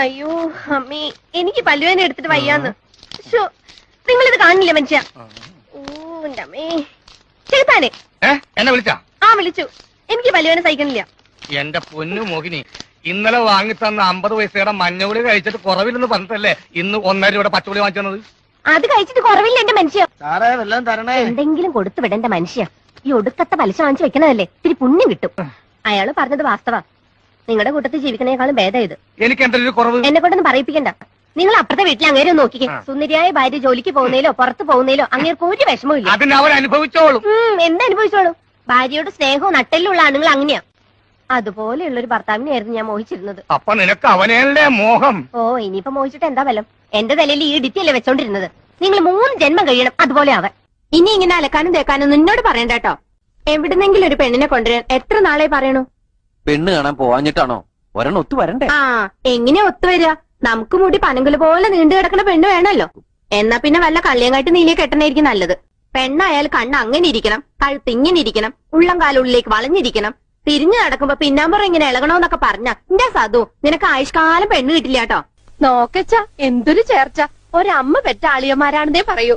അയ്യോ അമ്മേ എനിക്ക് പല്ലുവേന എടുത്തിട്ട് വയ്യാന്ന്. നിങ്ങൾ ഇത് കാണില്ല മനുഷ്യ? ഓ എന്റെ അമ്മേ ഏ എന്നെ വിളിച്ചാ? ആ വിളിച്ചു. എനിക്ക് പല്ലുവേന സഹിക്കണില്ല. എന്റെ പൊന്നു മോഹിനി ഇന്നലെ വാങ്ങി തന്ന അമ്പത് പൈസയുടെ മഞ്ഞുകുളി കഴിച്ചിട്ട് കുറവില്ലെന്ന് പറഞ്ഞിട്ടല്ലേ ഇന്ന് ഒന്നര രൂപയുടെ വാങ്ങിച്ചു തന്നത്? അത് കഴിച്ചിട്ട് കുറവില്ല എന്റെ മനുഷ്യ. സാറേ വല്ലതും തരണേ. എന്തെങ്കിലും കൊടുത്തു വിടേണ്ട മനുഷ്യ. ഈ ഒടുക്കത്തെ പലിശ വാങ്ങിച്ചു വെക്കണതല്ലേ. ഇത്തിരി പുണ്യം കിട്ടും. അയാൾ പറഞ്ഞത് വാസ്തവ. നിങ്ങളുടെ കൂട്ടത്തിൽ ജീവിക്കണേക്കാളും ഭേദം ഇത്. എനിക്ക് എന്തെങ്കിലും ഒരു കുറവ്? എന്നെ കൊണ്ടൊന്നും പറയിപ്പിക്കണ്ട. നിങ്ങൾ അപ്പുറത്തെ വീട്ടിൽ അങ്ങേരെ ഒന്ന് നോക്കിക്കേ. സുന്ദരിയായ ഭാര്യ ജോലിക്ക് പോകുന്നതിലോ പുറത്ത് പോകുന്നതിലോ അങ്ങേർക്ക് ഒരു വിഷമവും ഇല്ല. അതിന് അവൻ അനുഭവിച്ചോളും. എന്തനുഭവിച്ചോളൂ ഭാര്യയോട് സ്നേഹവും നട്ടെല്ലുള്ള ആണുങ്ങൾ അങ്ങനെയാ. അതുപോലെയുള്ള ഒരു ഭർത്താവിനെയായിരുന്നു ഞാൻ മോഹിച്ചിരുന്നത്. അപ്പൊ നിനക്ക് അവനല്ലേ മോഹം. ഓ ഇനിയിപ്പോ മോഹിച്ചിട്ട് എന്താ ബലം എന്റെ തലയിൽ ഈ ഇടിത്തിയല്ലേ വെച്ചോണ്ടിരുന്നത്. നിങ്ങൾ മൂന്ന് ജന്മം കഴിയണം അതുപോലെ അവൻ. ഇനി ഇങ്ങനെ അലക്കാനും തേക്കാനും നിന്നോട് പറയണ്ട കേട്ടോ. എവിടുന്നെങ്കിലും ഒരു പെണ്ണിനെ കൊണ്ടുവരാൻ എത്ര നാളെ പറയണു? പെണ്ണ് കാണാൻ പോവാഞ്ഞിട്ടാണോ? ഒരെണ്ണം ഒത്തു വരണ്ടേ? ആ എങ്ങനെയാ ഒത്തുവരിക നമുക്ക് മുടി പനങ്കുല പോലെ നീണ്ടു കിടക്കുന്ന പെണ്ണ് വേണല്ലോ എന്നാ പിന്നെ വല്ല കള്ളിയങ്ങായിട്ട് നീലിയെ കെട്ടണായിരിക്കും നല്ലത്. പെണ്ണായാൽ കണ്ണ് അങ്ങനെ ഇരിക്കണം കഴുത്ത് ഇങ്ങനെ ഇരിക്കണം ഉള്ളം കാലുള്ളിലേക്ക് വളഞ്ഞിരിക്കണം. തിരിഞ്ഞു നടക്കുമ്പോ പിന്നാമ്പുറം ഇങ്ങനെ ഇളകണോന്നൊക്കെ പറഞ്ഞ എന്റെ സാധു നിനക്ക് ആയുഷ്കാലം പെണ്ണ് കിട്ടില്ല കേട്ടോ. നോക്കച്ച എന്തൊരു ചേർച്ച. ഒരമ്മ പെറ്റ ആളിയന്മാരാണെന്നേ പറയൂ.